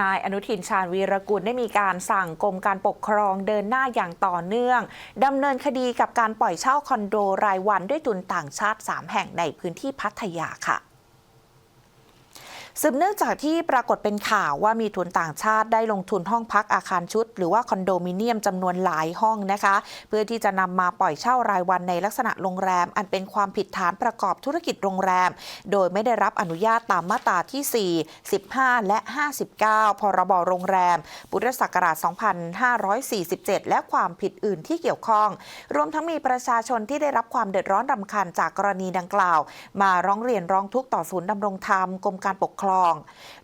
นายอนุทินชาญวีรกุลได้มีการสั่งกรมการปกครองเดินหน้าอย่างต่อเนื่องดำเนินคดีกับการปล่อยเช่าคอนโดรายวันด้วยทุนต่างชาติ 3 แห่งในพื้นที่พัทยาค่ะ สืบเนื่องจากที่ปรากฏเป็นข่าวว่ามีทุนต่างชาติได้ลงทุนห้องพักอาคารชุด หรือว่าคอนโดมิเนียมจำนวนหลายห้องนะคะ เพื่อที่จะนำมาปล่อยเช่ารายวันในลักษณะโรงแรม อันเป็นความผิดฐานประกอบธุรกิจโรงแรม โดยไม่ได้รับอนุญาตตามมาตราที่ 4 15 และ 59 พรบโรงแรม พุทธศักราช 2547 และความผิดอื่นที่เกี่ยวข้อง รวมทั้งมีประชาชนที่ได้รับความเดือดร้อนรำคาญจากกรณีดังกล่าว มาร้องเรียนร้องทุกข์ต่อศูนย์ดำรงธรรมกรมการปกครอง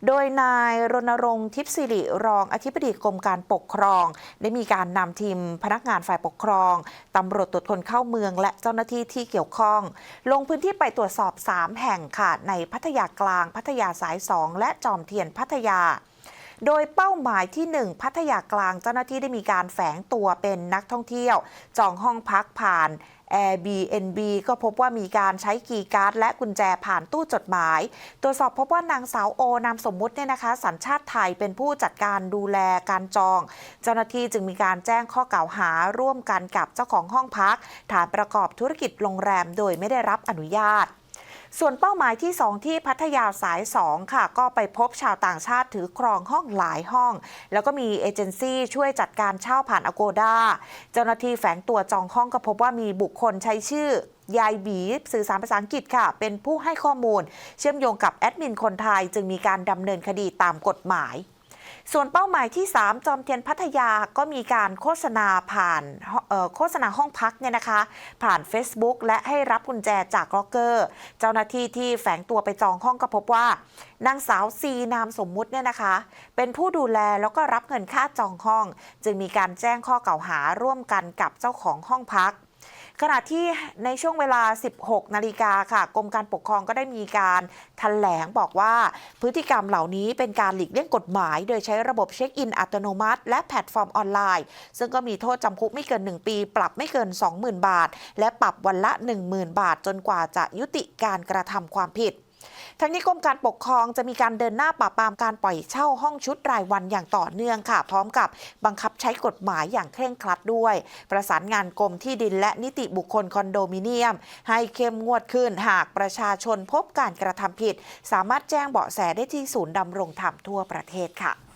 โดยนายรณรงค์ทิพย์สิริรองอธิบดีกรมการปกครอง ได้มีการนำทีมพนักงานฝ่ายปกครองตำรวจตรวจคนเข้าเมือง และเจ้าหน้าที่ที่เกี่ยวข้อง ลงพื้นที่ไปตรวจสอบ 3 แห่งค่ะในพัทยากลาง พัทยาสาย 2 และจอมเทียนพัทยาโดยเป้าหมายที่ 1 พัทยากลางเจ้าหน้าที่ได้มีการแฝงตัวเป็นนักท่องเที่ยว จองห้องพักผ่าน Airbnb ก็พบว่ามีการใช้กีย์การ์ดและกุญแจผ่านตู้จดหมาย ตรวจสอบพบว่านางสาวโอนามสมมุติเนี่ยนะคะ สัญชาติไทยเป็นผู้จัดการดูแลการจอง เจ้าหน้าที่จึงมีการแจ้งข้อกล่าวหาร่วมกันกับเจ้าของห้องพัก ฐานประกอบธุรกิจโรงแรมโดยไม่ได้รับอนุญาต ส่วนเป้าหมายที่ 2 ที่พัทยาสาย 2 ค่ะ ก็ไปพบชาวต่างชาติถือครองห้องหลายห้อง แล้วก็มีเอเจนซี่ช่วยจัดการเช่าผ่านอโกดาเจ้าหน้าที่แฝงตัวจองห้องก็พบว่ามีบุคคลใช้ชื่อยายบีสื่อสารภาษาอังกฤษค่ะ เป็นผู้ให้ข้อมูล เชื่อมโยงกับแอดมินคนไทย จึงมีการดำเนินคดีตามกฎหมาย ส่วนเป้าหมายที่ 3 จอมเทียนพัทยาก็มีการโฆษณาผ่านโฆษณาห้องพักเนี่ยนะคะ ผ่าน Facebook และให้รับกุญแจจากล็อกเกอร์ เจ้าหน้าที่ที่แฝงตัวไปจองห้องก็พบว่านางสาวซีนามสมมุติเนี่ยนะคะ เป็นผู้ดูแลแล้วก็รับเงินค่าจองห้อง จึงมีการแจ้งข้อกล่าวหาร่วมกันกับเจ้าของห้องพัก ขณะที่ในช่วงเวลา 16 นาฬิกาค่ะ กรมการปกครองก็ได้มีการแถลงบอกว่า พฤติกรรมเหล่านี้เป็นการหลีกเลี่ยงกฎหมาย โดยใช้ระบบเช็คอินอัตโนมัติ และแพลตฟอร์มออนไลน์ ซึ่งก็มีโทษจำคุกไม่เกิน 1 ปี ปรับไม่เกิน 20,000 บาท และปรับวันละ 10,000 บาท จนกว่าจะยุติการกระทำความผิด ทั้งนี้กรมการปกครองจะมีการเดินหน้าปราบปรามการปล่อยเช่าห้องชุดรายวันอย่างต่อเนื่องค่ะ พร้อมกับบังคับใช้กฎหมายอย่างเคร่งครัดด้วย ประสานงานกรมที่ดินและนิติบุคคลคอนโดมิเนียม ให้เข้มงวดขึ้นหากประชาชนพบการกระทำผิด สามารถแจ้งเบาะแสได้ที่ศูนย์ดำรงธรรมทั่วประเทศค่ะ